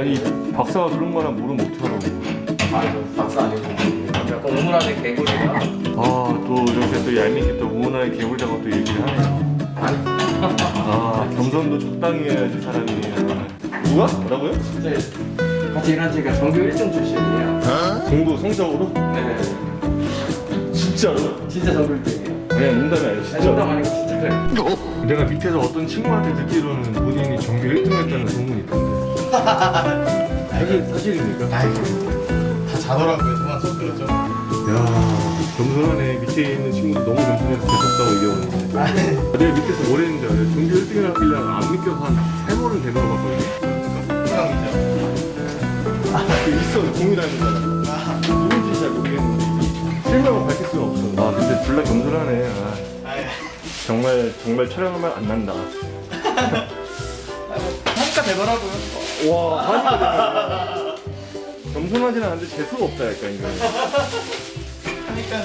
아니 박사가 그런 거나 모르면 어떡하라고 아, 저 박사 아니고 약간 오므라는 개구리가 아또 이렇게 또 얄밉게 또 우은하게 개굴자고 또 얘기를 하네요 아니 아 겸손도 적당히 해야지 사람이 누가? 뭐라고요? 진짜 같이 일한 제가 전교 1등 출신이에요. 공부 성적으로? 네, 진짜로? 진짜 전교 1등이에요. 그냥 농담이 아니고 진짜 농담 아니고 진짜 그래. 내가 밑에서 어떤 친구한테 듣기로는 본인이 전교 1등 했다는 소문이 있던데 사실, 사실입니까? 아이고 다 자더라고요. 저만 좀 그러죠. 야 겸손하네. 밑에 있는 친구도 너무 겸손해서 재수없다고 얘기하는데. 아, 내가 밑에서 뭘 했는지 알아요? 전교 1등을 하길래 안 믿겨서 한세 번은 되돌아봤거든요. 수강이죠. 그 있어 공이라는 사람 누군지 잘 모르겠는데 실명을 밝힐 수는 없어. 아 근데 둘 다 겸손하네. 아, 아이, 정말 정말 촬영하면 안 난다. 하니까 되더라고요 와 하니까 되네 겸손하진 않은데 재수가 없다 약간 이거 하니까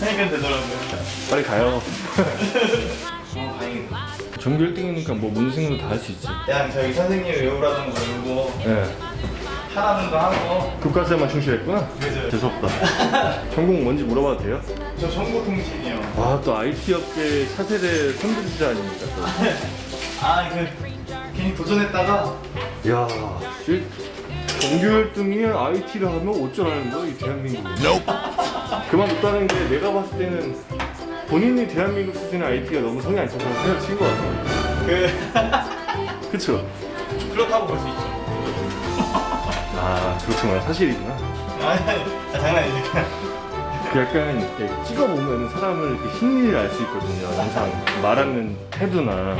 하니까 되더라고요. 빨리 가요. 어 다행이다 전교 1등이니까 뭐 문생도 다할 수 있지. 그냥 저희 선생님 외우라는 거 외우고 예 하라는 거 하고. 교과서에만 충실했구나? 그죠. 재수없다. 전공 뭔지 물어봐도 돼요? 저 정보통신이요. 와 또 IT 업계 차세대 선두주자 아닙니까 또. 아그 괜히 도전했다가 야, 씨, 정규 1등이 IT를 하면 어쩌라는 거야, 이 대한민국이. 그만뒀다는 게 내가 봤을 때는 본인이 대한민국 수준의 IT가 너무 성이 안 차서 그냥 친것 같아. 그 그쵸? 그렇다고 볼 수 있죠 아, 그렇구나. 사실이구나. 아니 아니 아, 장난이지 그 약간 이렇게 찍어보면 사람을 이렇게 심리를 알 수 있거든요. 항상 말하는 태도나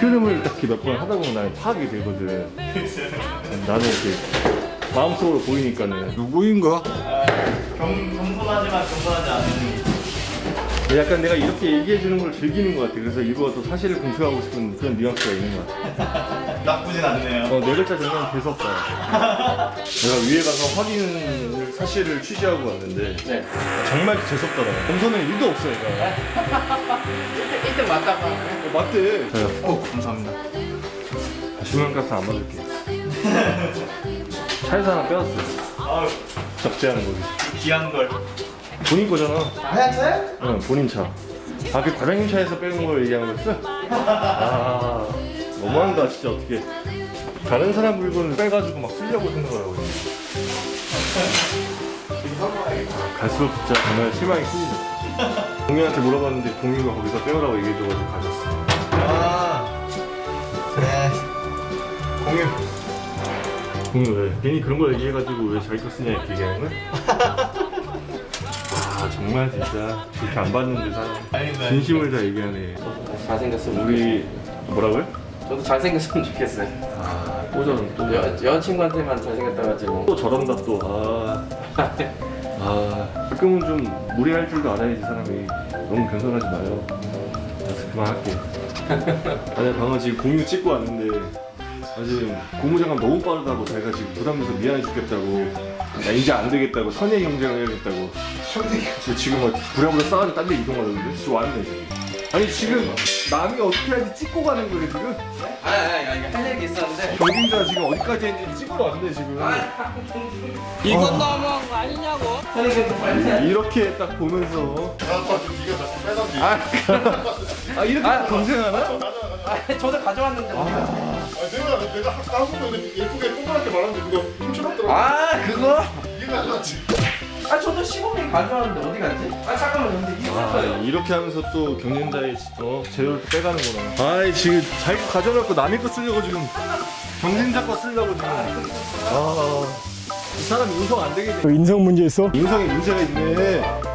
흐름을 딱히 몇 번 하다 보면 나는 파악이 되거든. 나는 이렇게 마음속으로 보이니까는 누구인가? 아, 겸, 겸손하지만 겸손하지 않은 약간 내가 이렇게 얘기해 주는 걸 즐기는 것 같아. 그래서 이거 또 사실을 공표하고 싶은 그런 뉘앙스가 있는 것 같아. 나쁘진 않네요 어, 네 글자 정말 재수없다. 내가 위에 가서 확인을 사실을 취재하고 왔는데 네. 정말 재수없다. 나. 검사는 일도 없어, 얘가. 1등 맞다가. 어, 맞대. 저요. 어 감사합니다 주문가스 안 받을게. 차에서 하나 빼왔어요. 아유 적재하는 거지. 귀한 걸 본인 거잖아. 하얀 차요? 응, 본인 차. 아, 그 과장님 차에서 빼는 걸 얘기하는 거였어? 아, 너무한다, 진짜 어떻게. 다른 사람 물건을 빼가지고 막 쓰려고 생각을 하고 있네. 아, 갈수록 진짜 정말 실망이 큽니다. 동민한테 물어봤는데 동민가 거기서 빼오라고 얘기해줘가지고 가졌어. 아 네. 공유 동민 왜? 괜히 그런 걸 얘기해가지고 왜 자기 거 쓰냐 이렇게 얘기하는 거야? 아, 정말 진짜 그렇게 안 받는데 사람. 아닙니다 진심을 다 얘기하네. 잘생겼으면 우리 뭐라고요? 저도 잘생겼으면 좋겠어요. 아, 또 저런 또. 여, 여자친구한테만 잘생겼다 가지고. 또 저런다 또. 아, 아, 가끔은 좀 무리할 줄도 알아야지 사람이. 너무 겸손하지 마요. 그래서 그만할게. 아니 방금 지금 공유 찍고 왔는데 아직 고무장갑 너무 빠르다고 자기가 지금 부담돼서 미안해 죽겠다고 나 이제 안 되겠다고 선의 경쟁을 해야겠다고 지금 지금 막 부랴부랴 싸가지고 딴 데 이동하려는데 지금 왔네 지금. 아니 지금 남이 어떻게 하지 찍고 가는 거래 지금 아니, 아니, 아니, 할 얘기 있었는데. 경기자 지금 어디까지 했는지 찍으러 왔네 지금 이건 너무한 거 아니냐고. 이렇게 딱 보면서 아 이렇게 아, 경쟁하나? 아, 저도 가져왔는데. 아 내가 내가 한국에 예쁘게 동그랗게 말하는데 그거 훔쳐놨더라고 아, 그거? 이해가 안 가지 아, 저도 15분 가져왔는데 어디 갔지? 아, 잠깐만, 근데 이거 아. 이렇게 하면서 또 경쟁자의 어, 재료를 또 빼가는구나. 아, 지금 자기 거 가져놓고 남의 거 쓰려고 지금 경쟁자 거 쓰려고 지금. 아, 이 사람 인성 안 되겠네. 인성 문제 있어? 인성에 문제가 있네.